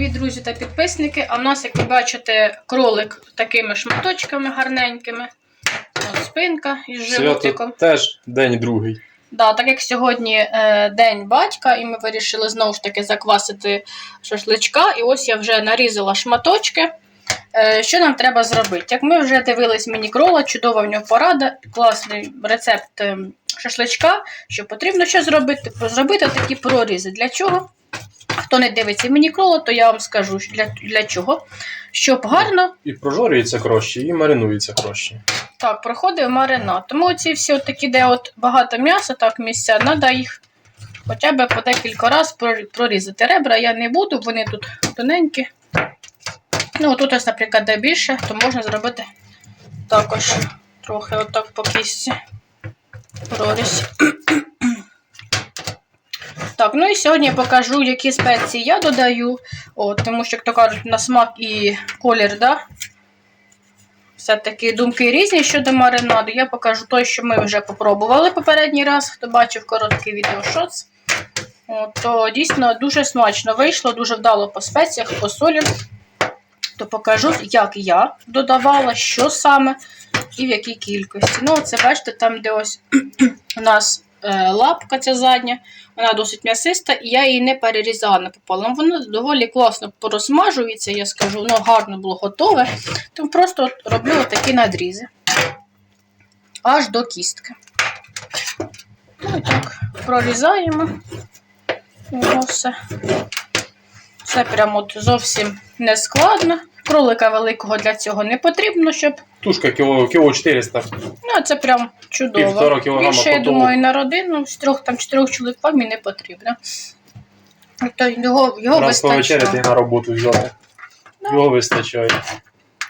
нові друзі та підписники. А в нас, як ви бачите, кролик такими шматочками гарненькими. Ось спинка із животиком. Свято теж день другий. Да, так як сьогодні е, день батька, і ми вирішили знову ж таки заквасити шашличка. І ось я вже нарізала шматочки. Е, що нам треба зробити? Як ми вже дивились міні-крола, чудова в нього порада, класний рецепт е, шашличка. Що потрібно що зробити? Зробити такі прорізи. Для чого? Хто не дивиться міні-крола, то я вам скажу для, для чого. Щоб гарно І прожорюється краще, і маринується краще. так, проходив маринад. Тому ці всі от такі, де от багато м'яса, так місця, треба їх хоча б по декілька разів прорізати. Ребра я не буду, вони тут тоненькі. Ну, тут ось, наприклад, де більше, то можна зробити також трохи отак по кістці. Прорізь. Так, ну і сьогодні я покажу, які спеції я додаю. От, тому що, як то кажуть, на смак і колір, да? Все-таки думки різні щодо маринаду. Я покажу той, що ми вже попробували попередній раз, хто бачив короткий відео шоц. От, То дійсно дуже смачно вийшло, дуже вдало по спеціях, по солі. То покажу, як я додавала, що саме і в якій кількості. Ну, це бачите, там, де ось у нас лапка ця задня, вона досить м'ясиста, і я її не перерізала напополам. Вона доволі класно порозмажується, я скажу, воно гарно було готове. Тому просто роблю такі надрізи. Аж до кістки. Ну і так, прорізаємо. Все. Це прямо от зовсім не складно. Кролика великого для цього не потрібно, щоб. Тушка кіло, кіло 400. Ну, це прям чудово. Більше, я думаю, на родину з трьох там чотирьох чоловік вам і не потрібно. То його, його Раз повечеряти і на роботу взяти. Да. Його вистачає.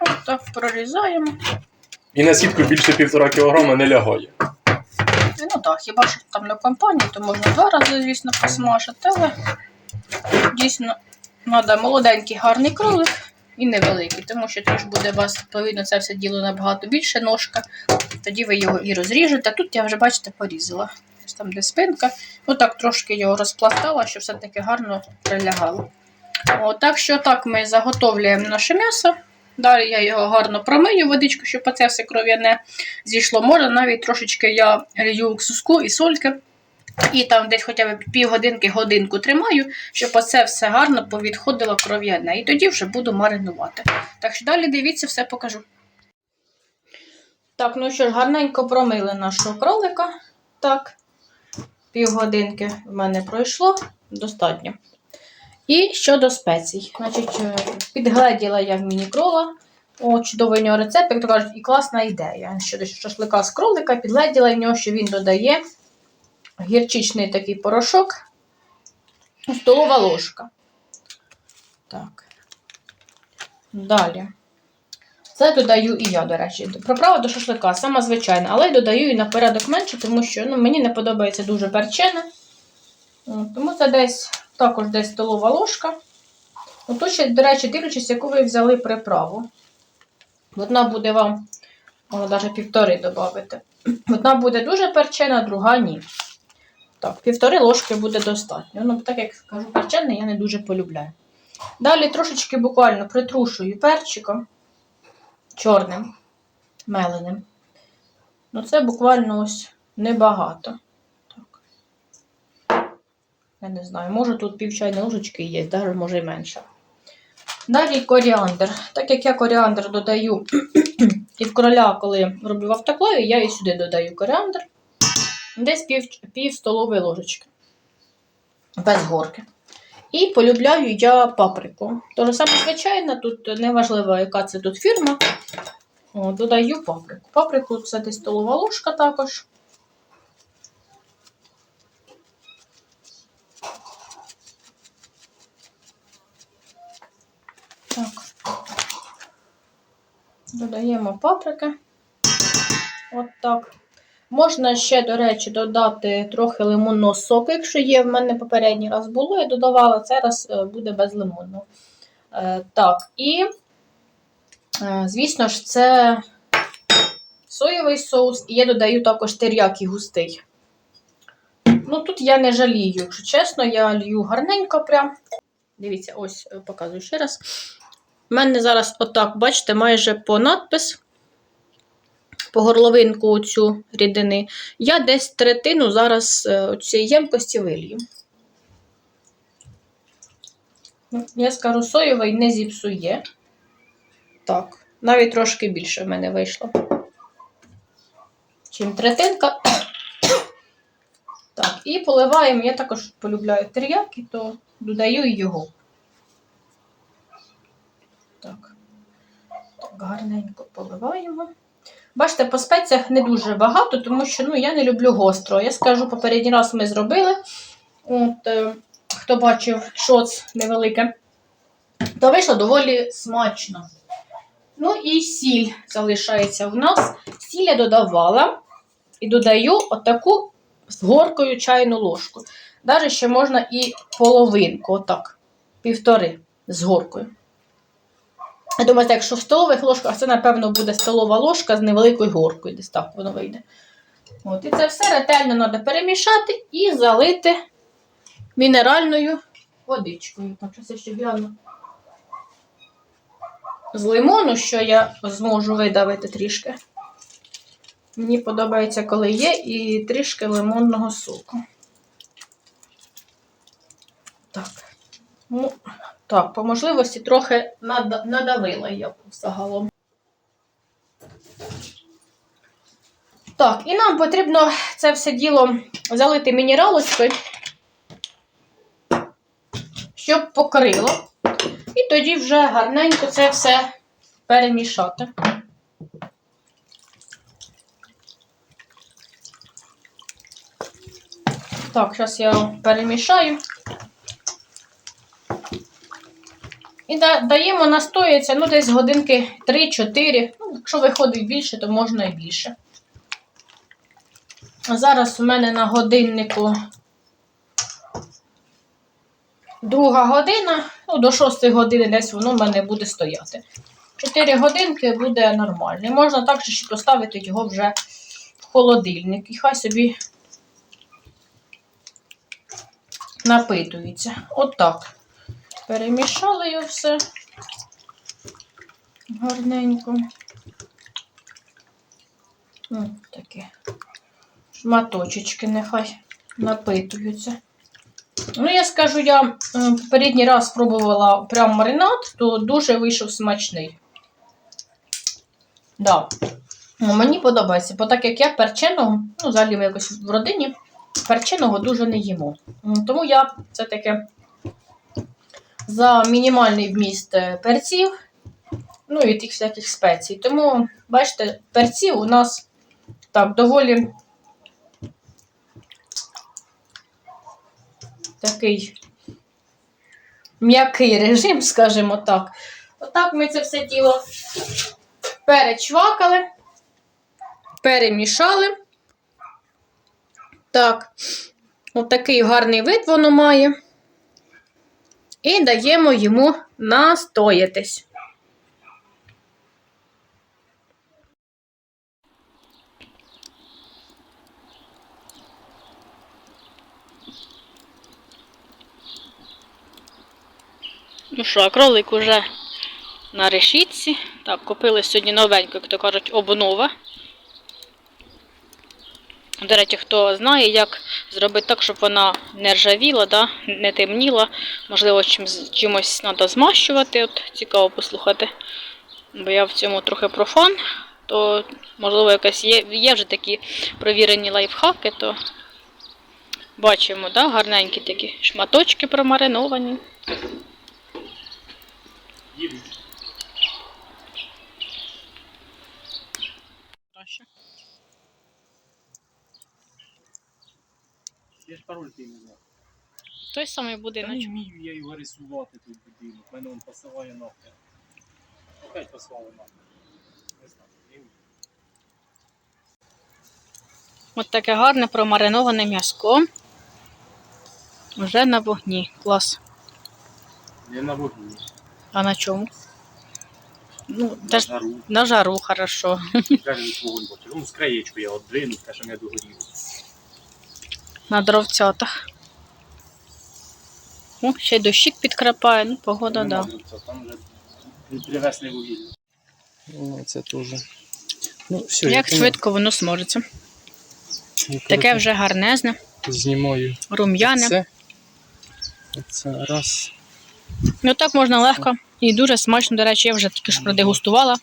От так прорізаємо. І на сітку більше півтора кілограма не лягає. Ну так, хіба що там на компанії, то можна два рази, звісно, посмажити, але дійсно треба молоденький гарний кролик і невеликий, тому що тоді буде у вас, відповідно, це все діло набагато більше ножка. Тоді ви його і розріжете. Тут я вже, бачите, порізала. Ось там де спинка. Отак трошки його розпластала, щоб все-таки гарно прилягало. О, так що так ми заготовлюємо наше м'ясо. Далі я його гарно промию водичку, щоб оце все кров'яне зійшло. Може, навіть трошечки я лью уксуску і сольки. І там десь хоча б півгодинки, годинку тримаю, щоб оце все гарно повідходило кров'яне. І тоді вже буду маринувати. Так що далі дивіться, все покажу. Так, ну що ж, гарненько промили нашого кролика. Так, півгодинки в мене пройшло достатньо. І щодо спецій. Значить, е, підгледіла я в міні-крола. О, чудовий нього рецепт, як то кажуть, і класна ідея. Щодо шашлика з кролика, підгледіла в нього, що він додає гірчичний такий порошок, столова ложка. Так. Далі. Це додаю і я, до речі. Приправа до шашлика, сама звичайна, але й додаю і на порядок менше, тому що ну, мені не подобається дуже перчене. Тому це десь також десь столова ложка. Тут ще, до речі, дивлячись, яку ви взяли приправу. Одна буде вам, можна навіть півтори додати. Одна буде дуже перчена, друга ні. Так, півтори ложки буде достатньо. Ну, так як кажу, перчене я не дуже полюбляю. Далі трошечки буквально притрушую перчиком чорним, меленим. Ну, це буквально ось небагато. Так. Я не знаю, може тут пів чайної ложечки є, навіть може і менше. Далі коріандр. Так як я коріандр додаю і в короля, коли роблю в автоклаві, я і сюди додаю коріандр. Десь пів, пів столової ложечки. Без горки. І полюбляю я паприку. Тож саме звичайно, тут неважливо, яка це тут фірма. О, додаю паприку. Паприку це десь столова ложка також. Так. Додаємо паприки. От так. Можна ще, до речі, додати трохи лимонного соку, якщо є. В мене попередній раз було, я додавала, це раз е, буде без лимонного. Е, так, і, е, звісно ж, це соєвий соус, і я додаю також тер'які густий. Ну, тут я не жалію, якщо чесно, я лью гарненько прям. Дивіться, ось показую ще раз. У мене зараз, отак, бачите, майже по надпис, по горловинку цю рідини. Я десь третину зараз е, цієї ємкості вилью. Я скажу, соєвий не зіпсує. Так, навіть трошки більше в мене вийшло. Чим третинка. Так, і поливаємо. Я також полюбляю тер'яки, то додаю його. Так. так, гарненько поливаємо. Бачите, по спеціях не дуже багато, тому що ну, я не люблю гостро. Я скажу, попередній раз ми зробили. От, е, хто бачив шоц невелике, то вийшло доволі смачно. Ну і сіль залишається в нас. Сіль я додавала і додаю отаку з горкою чайну ложку. Навіть ще можна і половинку, отак, півтори з горкою. Я думаю, так, якщо в столових ложках, це, напевно, буде столова ложка з невеликою горкою, десь так воно вийде. От, і це все ретельно треба перемішати і залити мінеральною водичкою. Так, щось ще гляну. З лимону, що я зможу видавити трішки. Мені подобається, коли є, і трішки лимонного соку. Так. Ну, так, по можливості трохи нада- надавила я загалом. Так, і нам потрібно це все діло залити мінералочкою, щоб покрило. І тоді вже гарненько це все перемішати. Так, зараз я перемішаю. І да, даємо настояться, ну, десь годинки 3-4. Ну, якщо виходить більше, то можна і більше. Зараз у мене на годиннику друга година, ну, до 6 години десь воно в мене буде стояти. 4 годинки буде нормально. Можна також ще поставити його вже в холодильник. І хай собі напитується. Отак. Перемішали його все гарненько. Ось такі шматочечки нехай напитуються. Ну, я скажу, я попередній раз спробувала прям маринад, то дуже вийшов смачний. Да. Ну, мені подобається, бо так як я перченого, ну, взагалі ми якось в родині, перченого дуже не їмо. Тому я все-таки за мінімальний вміст е, перців, ну і тих всяких спецій. Тому, бачите, перців у нас так доволі такий м'який режим, скажімо так. Отак ми це все діло перечвакали, перемішали. Так, отакий гарний вид воно має. І даємо йому настоятись. Ну що, кролик уже на решітці. Так, купили сьогодні новеньку, як то кажуть, обнова. До речі, хто знає, як зробити так, щоб вона не ржавіла, да? не темніла. Можливо, чим, чимось треба змащувати. От, цікаво послухати. Бо я в цьому трохи профан, то, можливо, якась є, є вже такі провірені лайфхаки, то бачимо, да? гарненькі такі шматочки промариновані. Я ж пароль ти не знав. Той самий Та не будиночок. вмію я його рисувати тут будинок. Мене він посилає нахер. Опять послали нахер. Не знаю. не вмію. От таке гарне промариноване м'яско. Вже на вогні. Клас. Не на вогні. А на чому? Ну, На теж жару. на жару хорошо. Каже, вогонь бачив. Ну, з краєчку я от те, що не догорів. На дровцятах. О, ще й дощик підкрапає, ну, погода, да. Там вже привезли вугілля. Ну, це теж. Ну, все, Як швидко воно смажиться. Таке вже гарнезне, знімаю. рум'яне. Це. Це раз. Ну так можна легко і дуже смачно. До речі, я вже тільки що продегустувала.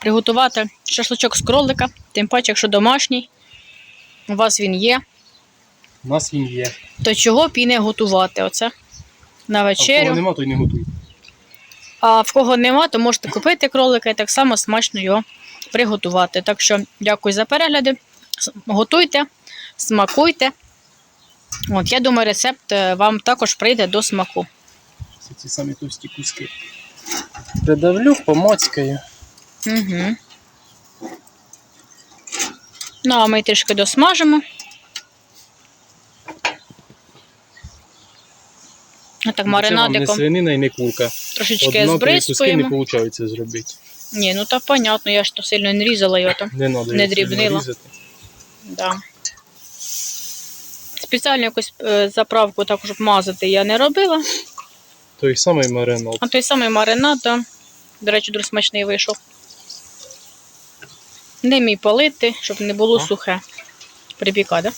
Приготувати шашличок з кролика, тим паче, якщо домашній, у вас він є, У нас він є. то чого б і не готувати оце на А в кого нема, то й не готуй. А в кого нема, то можете купити кролика і так само смачно його приготувати. Так що дякую за перегляди. Готуйте, смакуйте. От, я думаю, рецепт е, вам також прийде до смаку. Це ці самі товсті куски. Придавлю, помацькаю. Угу. Ну, а ми трішки досмажимо. Отак Це вам не свинина і не курка. трошечки Однакові куски не збризкуємо. виходить зробити. Ні, ну так понятно, я ж то сильно не різала його там. Не треба Не дрібнила. Да. Спеціально якусь е, заправку також мазати я не робила. Той самий маринад. А той самий маринад, да. до речі, дуже смачний вийшов. Не мій полити, щоб не було А? сухе. Припіка, да?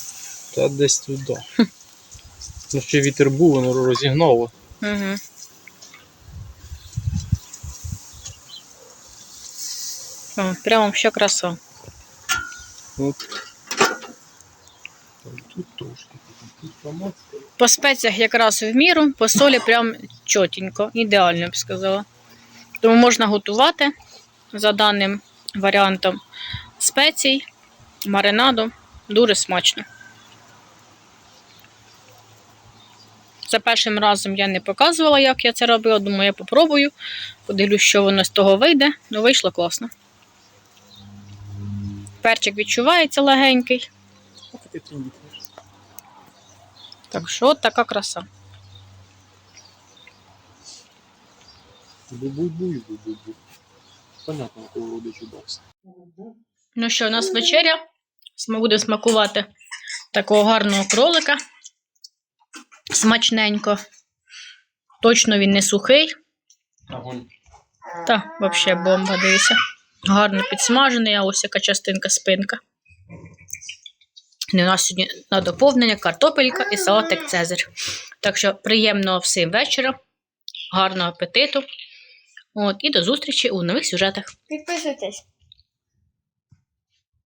Та десь туди. Ну ще вітер був, воно розігнало. Угу. О, прямо ще краса. От. Тут трошки. Тут. По спеціях якраз в міру, по солі прям чотенько, ідеально я б сказала. Тому можна готувати за даним варіантом спецій, маринаду. Дуже смачно. За першим разом я не показувала, як я це робила. Думаю, я попробую. Подивлюсь, що воно з того вийде. Ну, вийшло класно. Перчик відчувається легенький. Так що така краса. Бу-бу-буй, бу-бу-бу. Понятно, кого родич удався. Ну що, у нас вечеря. Будемо смакувати такого гарного кролика. Смачненько. Точно він не сухий. Огонь. Та, взагалі бомба, дивися. Гарно підсмажений, а ось яка частинка спинка. І у нас сьогодні на доповнення картопелька і салатик Цезарь. Так що приємного всім вечора, гарного апетиту. От, і до зустрічі у нових сюжетах. Підписуйтесь.